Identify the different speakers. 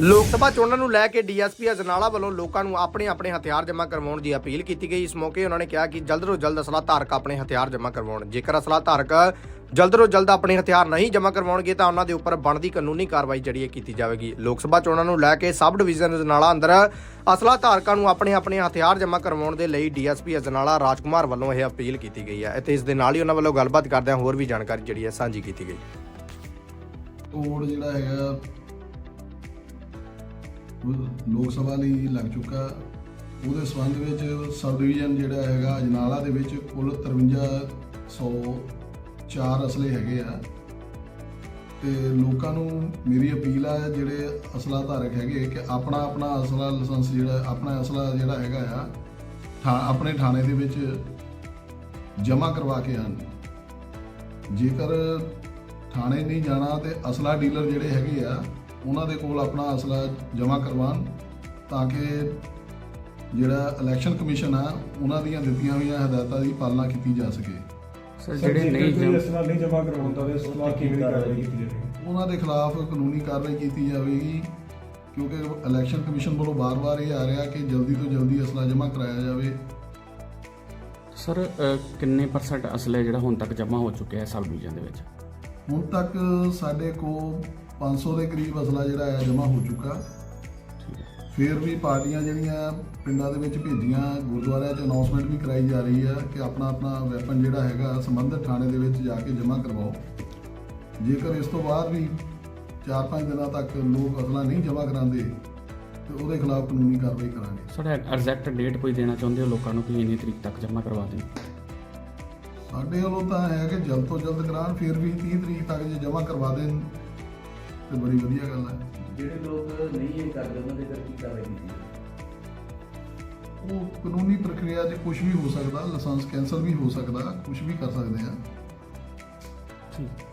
Speaker 1: ਲੋਕ ਸਭਾ ਚੋਣਾਂ ਨੂੰ ਲੈ ਕੇ ਡੀਐਸਪੀ ਅਜਨਾਲਾ ਵੱਲੋਂ ਲੋਕਾਂ ਨੂੰ ਆਪਣੇ ਆਪਣੇ ਹਥਿਆਰ ਜਮ੍ਹਾਂ ਕਰਵਾਉਣ ਦੀ ਅਪੀਲ ਕੀਤੀ ਗਈ। ਇਸ ਮੌਕੇ ਉਹਨਾਂ ਨੇ ਕਿਹਾ ਕਿ ਜਲਦ ਤੋਂ ਜਲਦ ਅਸਲਾ ਧਾਰਕ ਆਪਣੇ ਹਥਿਆਰ ਜਮ੍ਹਾਂ ਕਰਵਾਉਣ। ਜੇਕਰ ਅਸਲਾ ਧਾਰਕ ਜਲਦ ਤੋਂ ਜਲਦ ਆਪਣੇ ਹਥਿਆਰ ਨਹੀਂ ਜਮ੍ਹਾਂ ਕਰਵਾਉਣਗੇ ਤਾਂ ਉਹਨਾਂ ਦੇ ਉੱਪਰ ਬਣਦੀ ਕਾਨੂੰਨੀ ਕਾਰਵਾਈ ਜਿਹੜੀ ਹੈ ਕੀਤੀ ਜਾਵੇਗੀ। ਲੋਕ ਸਭਾ ਚੋਣਾਂ ਨੂੰ ਲੈ ਕੇ ਸਬ ਡਿਵੀਜ਼ਨ ਅਜਨਾਲਾ ਅੰਦਰ ਅਸਲਾ ਧਾਰਕਾਂ ਨੂੰ ਆਪਣੇ ਆਪਣੇ ਹਥਿਆਰ ਜਮ੍ਹਾਂ ਕਰਵਾਉਣ ਦੇ ਲਈ ਡੀਐਸਪੀ ਅਜਨਾਲਾ ਰਾਜਕੁਮਾਰ ਵੱਲੋਂ ਇਹ ਅਪੀਲ ਕੀਤੀ ਗਈ ਹੈ। ਅਤੇ ਇਸ ਦੇ ਨਾਲ ਹੀ ਉਹਨਾਂ ਵੱਲੋਂ ਗੱਲਬਾਤ ਕਰਦਿਆਂ ਹੋਰ ਵੀ ਜਾਣਕਾਰੀ ਜਿਹੜੀ ਹੈ ਸਾਂਝੀ ਕੀਤੀ ਗਈ।
Speaker 2: ਕੋਡ ਜਿਹੜਾ ਹੈਗਾ ਲੋਕ ਸਭਾ ਲਈ ਲੱਗ ਚੁੱਕਾ ਉਹਦੇ ਸੰਬੰਧ ਵਿੱਚ ਸਬ ਡਿਵੀਜ਼ਨ ਜਿਹੜਾ ਹੈਗਾ ਅਜਨਾਲਾ ਦੇ ਵਿੱਚ ਕੁੱਲ 5304 ਅਸਲੇ ਹੈਗੇ ਆ। ਤੇ ਲੋਕਾਂ ਨੂੰ ਮੇਰੀ ਅਪੀਲ ਆ ਜਿਹੜੇ ਅਸਲਾ ਧਾਰਕ ਹੈਗੇ ਕਿ ਆਪਣਾ ਆਪਣਾ ਅਸਲਾ ਲਾਇਸੈਂਸ ਜਿਹੜਾ, ਆਪਣਾ ਅਸਲਾ ਜਿਹੜਾ ਹੈਗਾ ਆ, ਥਾ ਆਪਣੇ ਥਾਣੇ ਦੇ ਵਿੱਚ ਜਮ੍ਹਾਂ ਕਰਵਾ ਕੇ ਆਣ। ਜੇਕਰ ਥਾਣੇ ਨਹੀਂ ਜਾਣਾ ਤੇ ਅਸਲਾ ਡੀਲਰ ਜਿਹੜੇ ਹੈਗੇ ਆ ਉਹਨਾਂ ਦੇ ਕੋਲ ਆਪਣਾ ਅਸਲਾ ਜਮ੍ਹਾਂ ਕਰਵਾਉਣ ਤਾਂ ਕਿ ਜਿਹੜਾ ਇਲੈਕਸ਼ਨ ਕਮਿਸ਼ਨ ਆ ਉਹਨਾਂ ਦੀਆਂ ਦਿੱਤੀਆਂ ਹੋਈਆਂ ਹਦਾਇਤਾਂ ਦੀ ਪਾਲਣਾ ਕੀਤੀ ਜਾ ਸਕੇ।
Speaker 3: ਸਰ
Speaker 4: ਜਿਹੜੇ ਨਹੀਂ
Speaker 3: ਨਹੀਂ
Speaker 4: ਅਸਲਾ ਨਹੀਂ ਜਮ੍ਹਾਂ ਕਰਵਾਉਂਦਾ ਤੇ ਉਸ ਖਿਲਾਫ ਕਿਵੇਂ ਕਾਰਵਾਈ ਕੀਤੀ ਜਾਵੇਗੀ?
Speaker 2: ਉਹਨਾਂ ਦੇ ਖਿਲਾਫ ਕਾਨੂੰਨੀ ਕਾਰਵਾਈ ਕੀਤੀ ਜਾਵੇਗੀ ਕਿਉਂਕਿ ਇਲੈਕਸ਼ਨ ਕਮਿਸ਼ਨ ਵੱਲੋਂ ਬਾਰ-ਬਾਰ ਇਹ ਆ ਰਿਹਾ ਕਿ ਜਲਦੀ ਤੋਂ ਜਲਦੀ ਅਸਲਾ ਜਮ੍ਹਾਂ ਕਰਾਇਆ ਜਾਵੇ।
Speaker 3: ਸਰ ਕਿੰਨੇ ਪਰਸੈਂਟ ਅਸਲੇ ਜਿਹੜਾ ਹੁਣ ਤੱਕ ਜਮ੍ਹਾਂ ਹੋ ਚੁੱਕਿਆ ਹੈ ਸਬ ਡਿਵੀਜ਼ਨ ਦੇ ਵਿੱਚ?
Speaker 2: ਹੁਣ ਤੱਕ ਸਾਡੇ ਕੋਲ 500 ਦੇ ਕਰੀਬ ਅਸਲਾ ਜਿਹੜਾ ਹੈ ਜਮ੍ਹਾਂ ਹੋ ਚੁੱਕਾ। ਫਿਰ ਵੀ ਪਾਰਟੀਆਂ ਜਿਹੜੀਆਂ ਪਿੰਡਾਂ ਦੇ ਵਿੱਚ ਭੇਜੀਆਂ ਗੁਰਦੁਆਰਿਆਂ 'ਚ ਅਨਾਉਂਸਮੈਂਟ ਵੀ ਕਰਾਈ ਜਾ ਰਹੀ ਹੈ ਕਿ ਆਪਣਾ ਆਪਣਾ ਵੈਪਨ ਜਿਹੜਾ ਹੈਗਾ ਸੰਬੰਧਿਤ ਥਾਣੇ ਦੇ ਵਿੱਚ ਜਾ ਕੇ ਜਮ੍ਹਾਂ ਕਰਵਾਓ। ਜੇਕਰ ਇਸ ਤੋਂ ਬਾਅਦ ਵੀ 4-5 ਦਿਨਾਂ ਤੱਕ ਲੋਕ ਅਸਲਾ ਨਹੀਂ ਜਮ੍ਹਾਂ ਕਰਾਉਂਦੇ ਤੇ ਉਹਦੇ ਖਿਲਾਫ ਕਾਨੂੰਨੀ ਕਾਰਵਾਈ ਕਰਾਂਗੇ।
Speaker 3: ਸਰ ਐਗਜ਼ੈਕਟ ਡੇਟ ਕੋਈ ਦੇਣਾ ਚਾਹੁੰਦੇ ਹੋ ਲੋਕਾਂ ਨੂੰ ਕਿ ਇੰਨੀ ਤਰੀਕ ਤੱਕ ਜਮ੍ਹਾਂ ਕਰਵਾ ਦੇਣ?
Speaker 2: ਸਾਡੇ ਵੱਲੋਂ ਤਾਂ ਹੈ ਕਿ ਜਲਦ ਤੋਂ ਜਲਦ ਕਰਾਉਣ ਫਿਰ ਵੀ 30 ਤਰੀਕ ਤੱਕ ਜੇ ਜਮ੍ਹਾਂ ਕਰਵਾ ਦੇਣ ਤੇ ਬੜੀ ਵਧੀਆ ਗੱਲ ਹੈ
Speaker 5: ਜਿਹੜੇ ਲੋਕ ਨਹੀਂ ਇਹ ਕਰਦੇ ਉਹਨਾਂ ਦੇ ਕਰ ਕੀ ਕਾਰਵਾਈ ਕੀਤੀ?
Speaker 2: ਉਹ ਕਾਨੂੰਨੀ ਪ੍ਰਕਿਰਿਆ 'ਚ ਕੁਝ ਵੀ ਹੋ ਸਕਦਾ ਲਾਇਸੈਂਸ ਕੈਂਸਲ ਵੀ ਹੋ ਸਕਦਾ ਕੁਝ ਵੀ ਕਰ ਸਕਦੇ ਆ।
Speaker 3: ਠੀਕ।